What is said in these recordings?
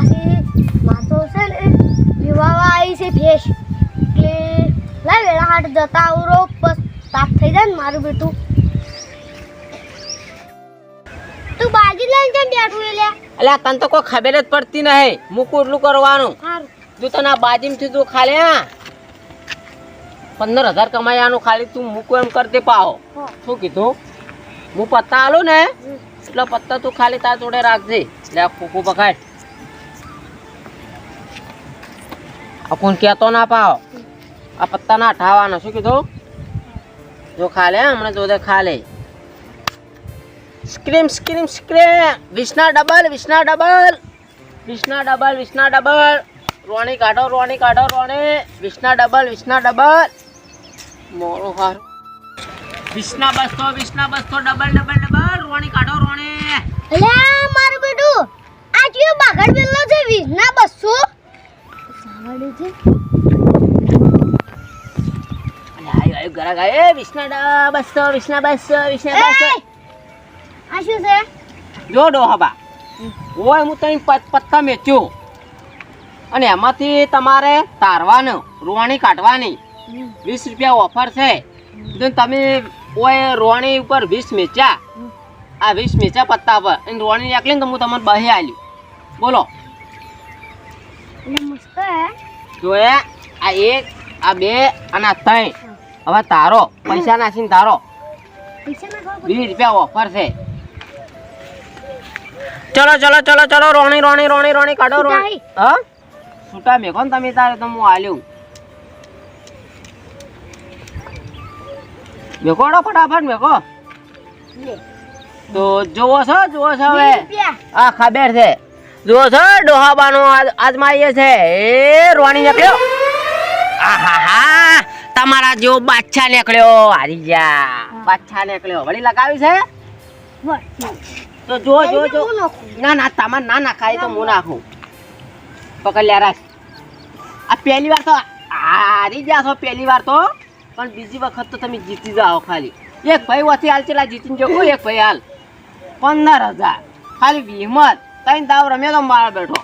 પાછી તો છે ને વિવાહવા આવી છે ભેંસ. એટલે લાય વેળા હાટ જતા આવરો બસ તાપ થઈ જાય ને મારું બેટું તું બાજી લઈને કેમ બેઠું એટલે એટલે તને તો કોઈ ખબર જ પડતી નહીં. મૂકું એટલું કરવાનું. તું તને આ બાજીમથી તું ખાલે હા? પંદર હજાર કમાયાનું ખાલી તું મૂકું એમ કરતી હો. શું કીધું? હું પત્તા આલું ને એટલે પત્તા તું ખાલી તાર જોડે રાખજે. લે આ કૂકું કોણ કહેતો ના પાવ. આ પત્તા ના ઠાવાનો શું કીધું? જો ખા લે હમણાં જોડે ખા સ્ક્રીમ સ્ક્રીમ સ્ક્રીમ વિષ્ણા ડબલ વિષ્ણા ડબલ વિષ્ણા ડબલ વિષ્ણા ડબલ રોણી કાઢો રોણી કાઢો, રોણી. વિષ્ણા ડબલ વિષ્ણા ડબલ મોડું હારું. વિષ્ણા બસો વિષ્ણા બસો ડબલ ડબલ ડબલ રોણી કાઢો, રોણી. એટલે મારું બેટું, આ કયો બાગડ બિલ્લો છે? વીસના બસો? સાવડે છે. અને આયુ આયુ ઘરા ગાય એ વિષ્ણા ડ- બસો વિષ્ણા બસો વિષ્ણા બસો. આ શું છે? જો ડોહાબા. ઓય હું તઈ પત્તા મેચ્યું. અને એમાંથી તમારે તારવાનું રોવાણી કાઢવાની. વીસ રૂપિયા ઓફર છે. તો તમે ઓય રોવાણી ઉપર વીસ મેચ્યા. આ વીસ મેચ્યા પત્તા પર. અને રોણી નીકળી ને તો હું તમને બહે આલ્યું. બોલો. જો એ આ એક આ બે અને આ ત્રણ. હવે તારો પૈસા નાખીને તારો. વીસ રૂપિયા ઓફર છે. ચલો ચલો ચલો ચલો રોણી રોણી રોણી રોણી કાઢો રોણી. હા? છૂટા મેકો ને તમે તારે તો હું આલ્યું મેકોડો ફટાફટ મેકો. તો જોવો છો જોવો છો હવે. રૂપિયા. આ ખબર છે. જોવો છે ડોહાબાનો આજ આજમાઈએ છે. એ રોણી નીકળ્યો. આહાહા તમારા જેવો બાદશાહ નીકળ્યો. હારી જા બાદશાહ નીકળ્યો. વળી લગાવી છે? તો જો જો જો ના? ના તમાર ના નાખાય તો હું નાખું. પકડ લે રાખ. આ પહેલી વાર તો હારી ગયા છો પહેલી વાર તો. પણ બીજી વખત તો તમે જીતી જાઓ ખાલી. એક ભાઈ વથી હાલ ચેલા જીતીને જો એક ભાઈ હાલ. પંદર હજાર. ખાલી વિમત. ત્રણ તાવ રમે તો મારા બેઠો.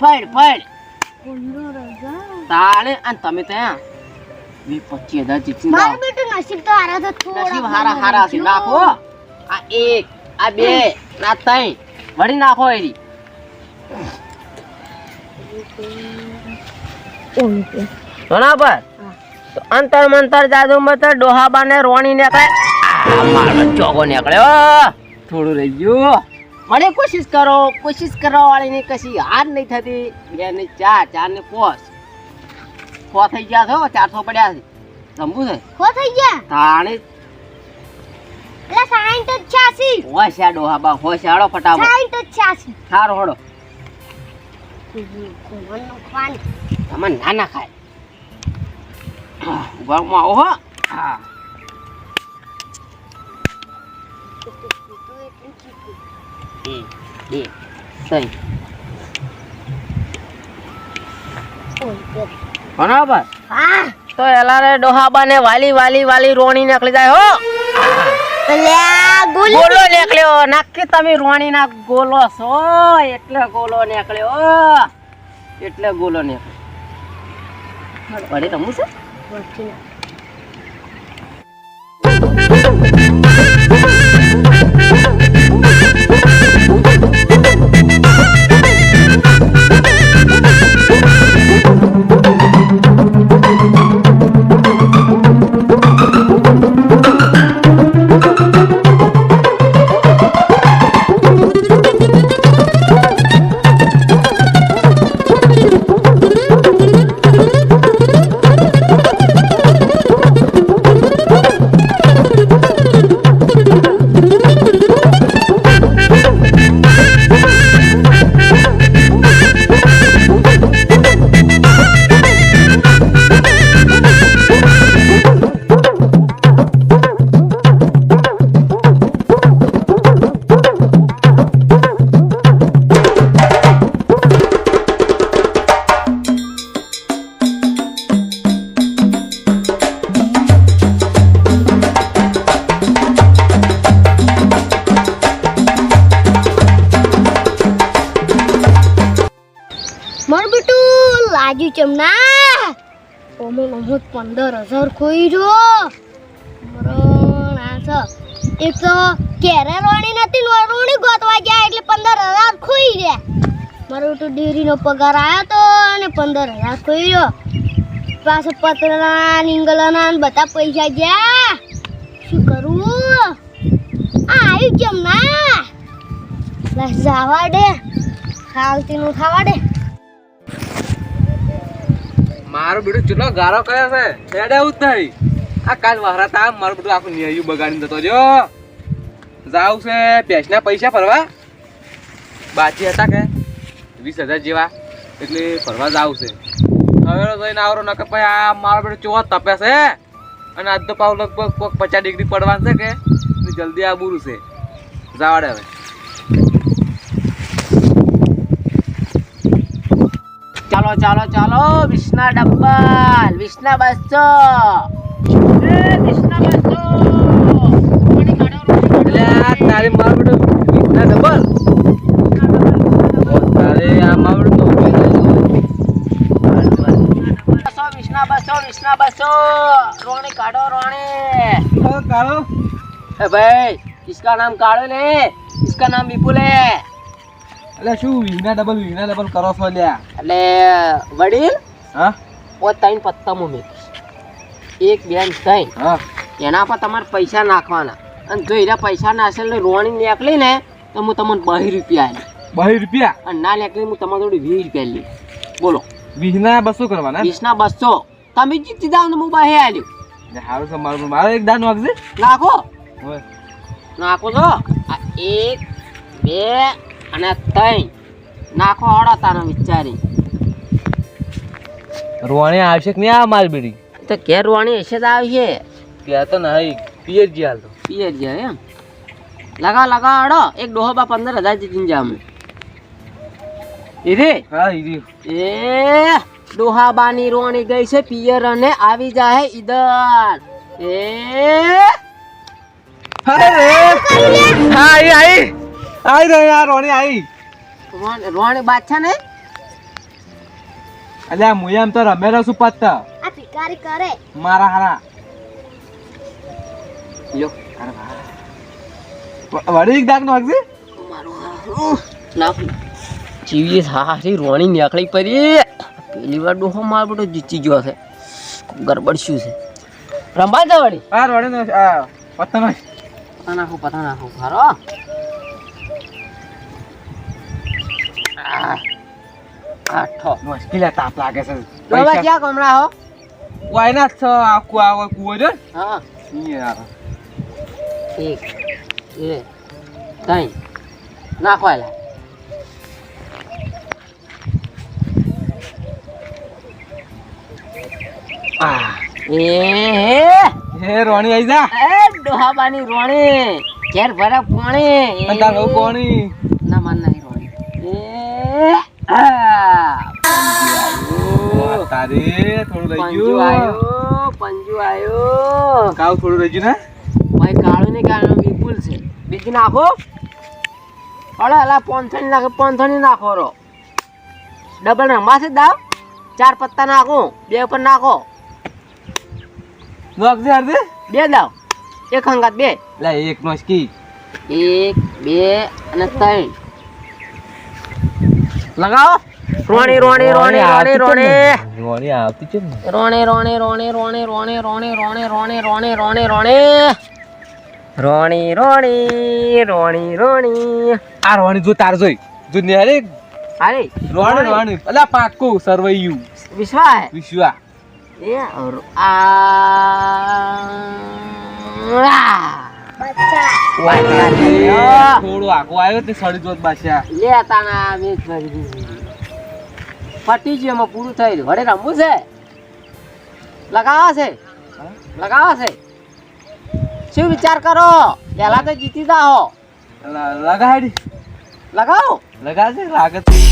ફળ ફળ. તાણે અને તમે ત્યાં વીસ પચીસ હજાર જાઓ મારું બેટું નસીબ તો હારા તો થોડા નસીબ હારા હારા છે નાખો. આ એક આ બે ના ત્રણ. વળી નાખો એરી. બરાબર? અંતર મંતર જાદુ મંતર ડોહાબા ને રોણી ને કઈ મારો ચોગો નીકળ્યો. થોડું રહી ગયું. મને કોશિશ કરો કોશિશ કરવા વાળી ની કશી હાર નહીં થતી. બે ને ચાર ચાર ને પોસ. ખો થઈ ગયા છો ચારસો પડ્યા છે. રમવું છે? ખો થઈ ગયા? તાણે. એટલે સાઈઠ જ છ્યાસી. હોશ્યાડો ફટાફટ. સાઈઠ જ છ્યાસી. સારો તમે ના ના ખાય. ગળમાં આવો હો. હા. એક બે ત્રણ બરાબર. તો એલારે ડોહા બને વાલી વાલી વાલી રોણી નીકળી જાય હો. ગોલો નીકળ્યો. નાખી તમે રોણી ના ગોલો છો. એટલે ગોલો નીકળ્યો. એટલે ગોલો નીકળ્યો. વળી રમું છે? આવ્યું ચમ ના. ઓમો ઓમો પંદર હજાર ખોઈ જો. મરણ આ એક તો કેરે રોણી નથી રોણી ગોતવા ગયા એટલે પંદર હજાર ખોઈ ગયા મારો તો ડેરીનો પગાર આવ્યો તો અને પંદર હજાર ખોઈ ગયો પાછો પતરા નિંગલના બધા પૈસા ગયા. શું કરું? આ આવ્યું કેમ ના. જવા દે. ખાલતીનું ખાવા દે. મારું બેટું ચેટલો ગારો કયો છે એવું જ થઈ આ કાલ વહરાત મારું બેટું આખું ન્યાયું બગાડીને જતો જો જાવ છે પેશના પૈસા ફરવા બાકી હતા કે વીસ હજાર જેવા. એટલે ફરવા જાવ છે. હવે જઈને આવરો, નકર પછી આ મારો બેટો ચોવા તપે છે. અને આજ તો પાવ લગભગ પચાસ ડિગ્રી પડવાનું છે કે જલ્દી આ બુરું છે. જાવાડે હવે. ચાલો ચાલો ચાલો. વિષ્ણા ડબ્બલ વિષ્ણા બસો. વિષ્ણા બસો. તારી માર બેટો વિષ્ણા ડબલ તારે આ માર બેટો બસો વિષ્ણા બસો વિષ્ણા ભાઈ કિસકા નામ કાઢો ને. કિસકા નામ વિપુલ. એટલે શું વીના ડબલ વીના ડબલ કરો છો લ્યા એટલે વડીલ હા? ઓ ત્રણ પત્તા હું એક બેન ત્રણ. હા. એના પર તમારે પૈસા નાખવાના. અને જો એના પૈસા નાખશે એટલે રોણી નીકળી ને તો હું તમને બહી રૂપિયા આલી બહી રૂપિયા? અને ના નીકળી હું તમારી જોડે વીસ રૂપિયા લઈ બોલો. વીસના બસો કરવાના? વીસના બસો. તમે જીતી જાવ ને હું બહે આવ્યું સારું છે મારું મારે એક દાન વાગશે નાખો. નાખો છો એક બે અને તઈ નાખો હળો તારો વિચારી. રોવાણી આવશે કે નહીં આ મારી બેડી તો કે રોવાણી હશે તો આવશે. ત્યાં તો નહીં પીએચજી હાલ તો. પિયર જાય એમ. લગા લગા હળો. એક ડોહો બા પંદર હજાર જીતીને જા અમે એ રે હા ઈરી. એ ડોહાબાની રોણી ગઈ છે પિયર અને આવી જાય ઈધર. એ? હા એ આઈ. આઈ રે યાર રોણી આઈ. રોણી- બાદશાહ ને? અલ્યા હું એમ તો રમે રહું છું પત્તા આ ભિખારી કરે. મારા હારા. લ્યો વ- વળી એક દાગ નો વાગશે મારો હારું. નાખ. જીવી હારી રોણી નીકળી પડી. પેલી વાર ડોહો માર બધો જીતી ગયો છે. ગરબડ શું છે? રંબા છે વળી. હા રોણી નો આ પત્તા નો પતા નાખો પતા નાખો. ખારો આઠો મુશ્કેલ તાપ લાગે છે? બાબા ક્યાં ગમડા હો? કુવા કુવો જો હા. એક બે ત્રણ. નાખવાયેલા. હે? રોણી આઈ જા. એ ડોહાબાની રોણી. ઘેર ભરા પોણી. ના માન ના તારે થોડું રહી પંજુ ગયું. આયો પંજુ આયો. કાવ થોડું રહી ગયું ને? ભાઈ કાળું ને કાળું વિપુલ છે. બીજી નાખો. અરે અલા પોંથણી નાખો પોંથણી નાખો રો. ડબલ રમવા છે દાવ. ચાર પત્તા નાખો. બે ઉપર નાખો. નોકજે હારજે બે દાવ. એક હંગાત બે. લે એક નો સ્કી એક બે અને ત્રણ. લગાવો રોણી રોણી રોણી રોણી રોણી રોણી આવતી છે રોણી રોણી રોણી રોણી રોણી રોણી રોણી રોણી રોણી રોણી રોણી રોણે રોણી રોણી રોણી આ રોણી જો તાર જોઈ જો ને અરે અરે રોણી રોણી અલા પાકું સરવૈયું વિશ્વા વિશ્વા એ આ થોડું આખું આવ્યો તે સડી જોત બાદશાહ. લે ભરી દીધી પટી ગયું એમાં પૂરું ગયું હવે રમવું છે? લગાવા છે? લગાવા છે? શું વિચાર કરો? પહેલા તો જીતી જાઓ. લગાડી. લગાવો? લગાવશે લાગત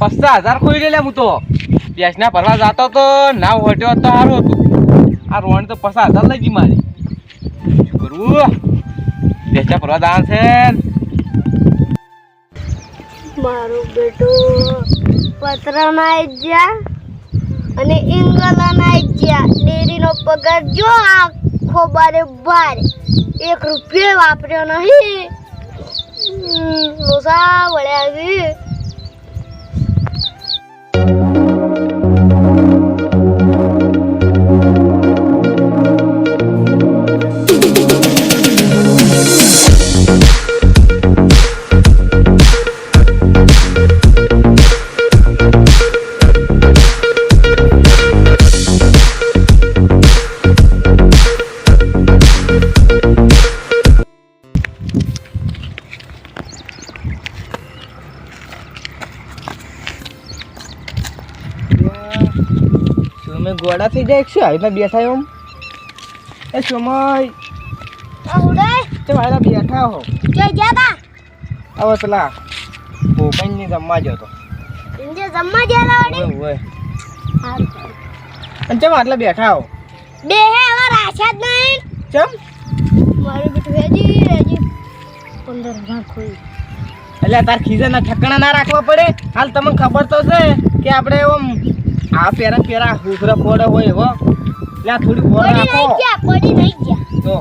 પચાસ હજાર ખોઈ ગયેલા હું તો. ભેંસના ભરવા જતો તો ના હોટ્યો તો સારું હતું. આ રોણ તો પચાસ હજાર લઈ ગઈ મારી. કરવું ભરવા જવાનું છે. મારું બેટું પતરા ના જ્યા અને ઇંગલા ના જ્યા ડેરીનો પગાર જો આખો બારે બાર. એક રૂપિયો વાપર્યો નહીં. લોસા વળ્યા આવી થઈ જાય શું આવીને બેઠા એમ એ સમય. મારા બેઠા હો. આવો પેલા પોપઈની જમવા જતો જમવા લાવડી અને ચમ આટલા બેઠા હો? બે હે હવે રાખ્યા જ નહીં. ચમ? મારું બેટું હેજી હેજી પંદર હજાર ખોઈ. એટલે તાર ખીજાના ઠકણા ના રાખવા પડે? હાલ તમને ખબર તો છે કે આપણે એમ આ પેરા પેરા હુકરા પડે હોય એવો લે થોડી રાખો ગયા પડી નહીં ગયા. તો.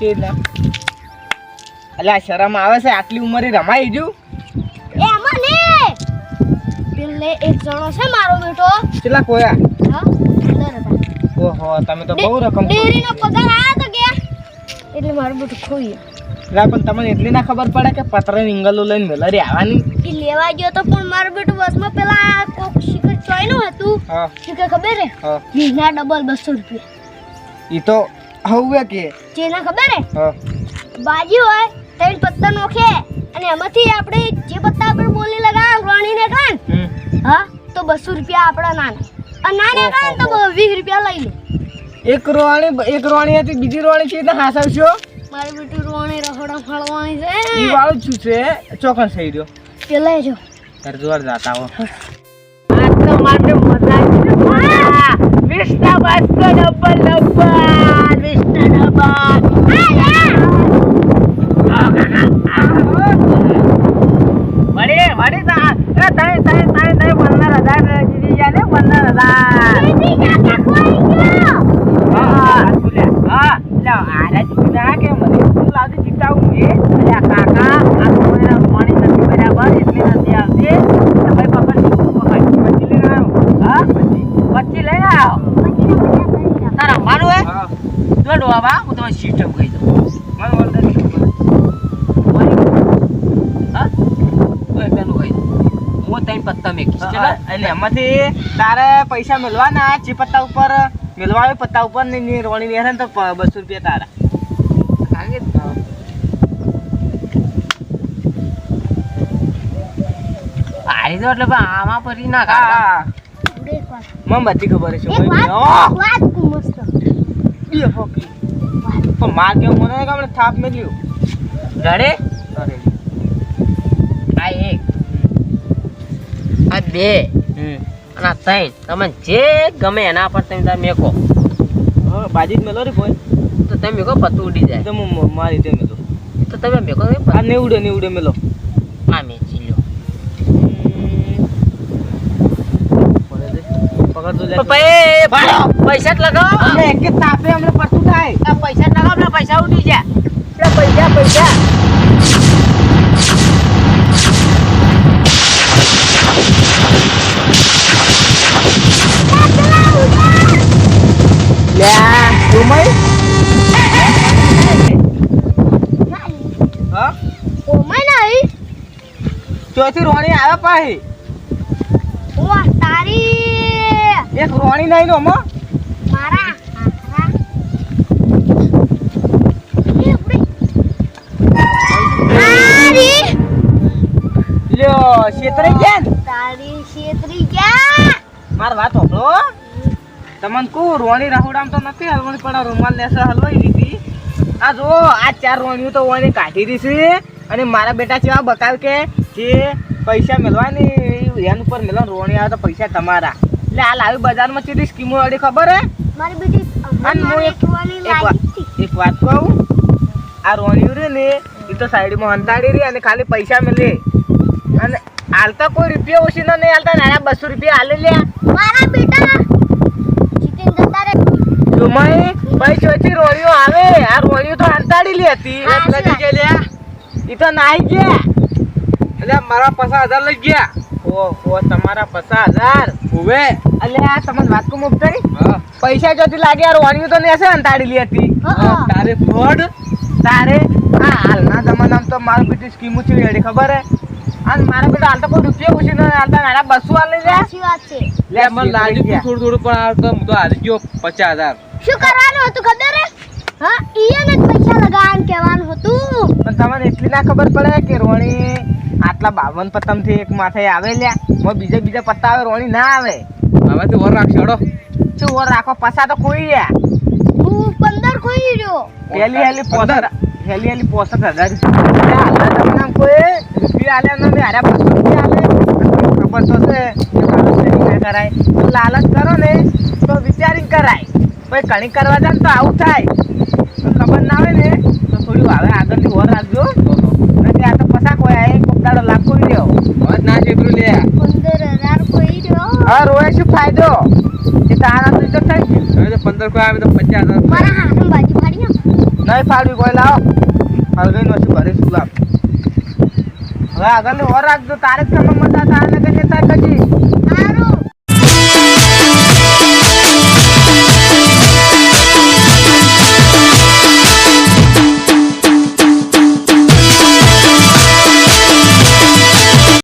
તે ના આ શરમ આવે છે? આટલી ઉંમરે રમાઈ જુ એ આમાં પેલે એક જણો છે મારો બેટો. કેટલા કોયા હા ઓહો તમે તો બહુ રકમ ડેરીનો પગાર આ તો ગયા. એટલે મારો બેટો ખોઈ. પણ તમને એટલી ના ખબર પડે કે પત્ર ઇંગલો લઈને મેલરી આવવાની? એ લેવા ગયો તો પણ મારું બેટું બસમાં પેલા હા. ખબર હે? હા. ડબલ 200 રૂપિયા. ઈ તો હવે કે? જેના ખબર હે? હા. બાજી હોય ત્રણ પત્તા નોખે અને એમાંથી આપણે જે પત્તા આપણે બોલી લગાવ રોણીને કાન હમ. હા તો 200 રૂપિયા આપણા નાના. અને નાના કાન તો બ- વીસ રૂપિયા લઈ લે. એક રોણી એક રોણી હતી બીજી રોણી છે તો હાસાવશો? મારી બેટી રોણી રહોડા ફાળવાની ઈ છે વાળું જ છું? છે ચોકન થઈ રહ્યો પેલા જો. હરદ્વાર જાતા હો. विष्णु बसतो डब्बल डब्बल विष्णु डब्बल દોડો આવા હું તમારી સિસ્ટમ કહી દઉં. મને ઓર્ડર ખબર. હા? ઓય પેલું કહી દઉં. હું તઈ પત્તા મેકીશ. એટલે એમાંથી તારે પૈસા મેળવાના જે પત્તા ઉપર મેળવા આવે પત્તા ઉપર ને ની રોણી ને તો બસો રૂપિયા તારા. આરી દો એટલે આમાં પરી ના કાઢા બધી ખબર છે એક વાત એક વાત મસ્ત બે ફોકી પણ માર કે મને કે આપણે થાપ મેલ્યું. ઘરે? અરે આ એક. આ બે. અને આ ત્રણ. તમે જે ગમે એના પર તમે તાર મેકો. હા બાજી જ મેલો રે કોઈ. તો તમે મેકો પતું ઉડી જાય. તો હું મારી દે મેલો. તો તમે મેકો ને આ નેવડે નેવડે મેલો. આ મેચી લ્યો તો પૈસા જ લગાવો. એક તાપે અમને થાય. આ પૈસા પૈસા ઉડી જાય પૈસા પૈસા. ઓમાય ચોથી રોણી આવે પાહી. ઓ તારી. એક રોણી નહીં નો મારા. લ્યો છેતરાઈ ગયા ને? તારી છેતરી ગયા? માર વાત હોભળો. તમને કુ રોણી રાહુડામ તો નથી હલવણી પણ રૂમાલ લેસે હલવાઈ દીધી આ જો આ ચાર રોણીઓ તો ઓને કાઢી દીધી અને મારા બેટા જેવા બતાવ કે જે પૈસા મેળવા ને એન ઉપર મેળવા રોણી આવે તો પૈસા તમારા. એટલે આ લાવી બજારમાં ચીધી સ્કીમો વાળી ખબર હે? મારી બેટી અને હું એક એક વાત કહું? આ રોણિયું રે ને એ તો સાઈડમાં હંતાડી રહી અને ખાલી પૈસા મળે અને હાલ તો કોઈ રૂપિયા ઓછી ન નહીં હાલતા નાના બસો રૂપિયા હાલે લ્યા મારા બેટા જુમાઈ ભાઈ ચોથી રોળીઓ આવે. આ રોળીઓ તો અંતાડી લી હતી. એટલે કે લ્યા ઈ તો નાઈ ગયા. એટલે મારા પચાસ હજાર લઈ ગયા. તમારા પચાસ હજાર. ઉવે અલે આ તમને વાત કો મુકતારી? પૈસા જોતી લાગ્યા રોણિયો તો લી હતી. તારે ફ્રોડ તારે આ હાલના જમાનામાં તો મારું બેટી સ્કીમો છે ખબર હે? અને મારા બેટા હાલ તો કોઈ રૂપિયા પૂછી ન હાલતા મારા બસો હાલ લઈ સાચી વાત છે. લે મને લાગ્યું તું થોડું થોડું પણ આ તો હું તો હારી ગયો પચાસ હજાર. શું કરવાનું હતું ખબર હે? હા ઈયને જ પૈસા લગાવવાનું કહેવાનું હતું. પણ તમને એટલી ના ખબર પડે કે રોણી આટલા બાવન પતમથી એક માથે આવે લ્યા મો બીજા બીજા પત્તા આવે રોણી ના આવે. હવે તું ઓર રાખશે હડો. શું ઓર રાખો પસા તો કોઈ ગયા. હું પંદર કોઈ રહ્યો. હેલી હેલી પોસઠ પંદર? હેલી હેલી પોસઠ હજાર રૂપિયા. હાલના કોઈ રૂપિયા આલ્યા નથી હાર્યા બસો રૂપિયા આલે. ખબર તો છે કે માણસ trading ના કરાય. લાલચ કરો ને તો વિચારીને કરાય. પછી ઘણી કરવા જાય ને તો આવું થાય. તો ખબર ના હોય ને તો થોડું હવે આગળથી ઓર રાખજો. નથી આ તો પસાક હોય એ કોકડાડો લાખો રહ્યો ના જેટલું લે. પંદર હજાર કોઈ રહ્યો હવે રોય શું ફાયદો? એ તારા તો થઈ હવે તો પંદર કોઈ આવે તો પચાસ હજાર મારા હાથમાં બાજી ફાડી નાખ. નહીં ફાળવી કોઈ લાવો? હલગઈ નો શું ઘરે શું લાવ. હવે આગળ ઓર રાખજો, તારે જ ખબર મજા થાય ને કે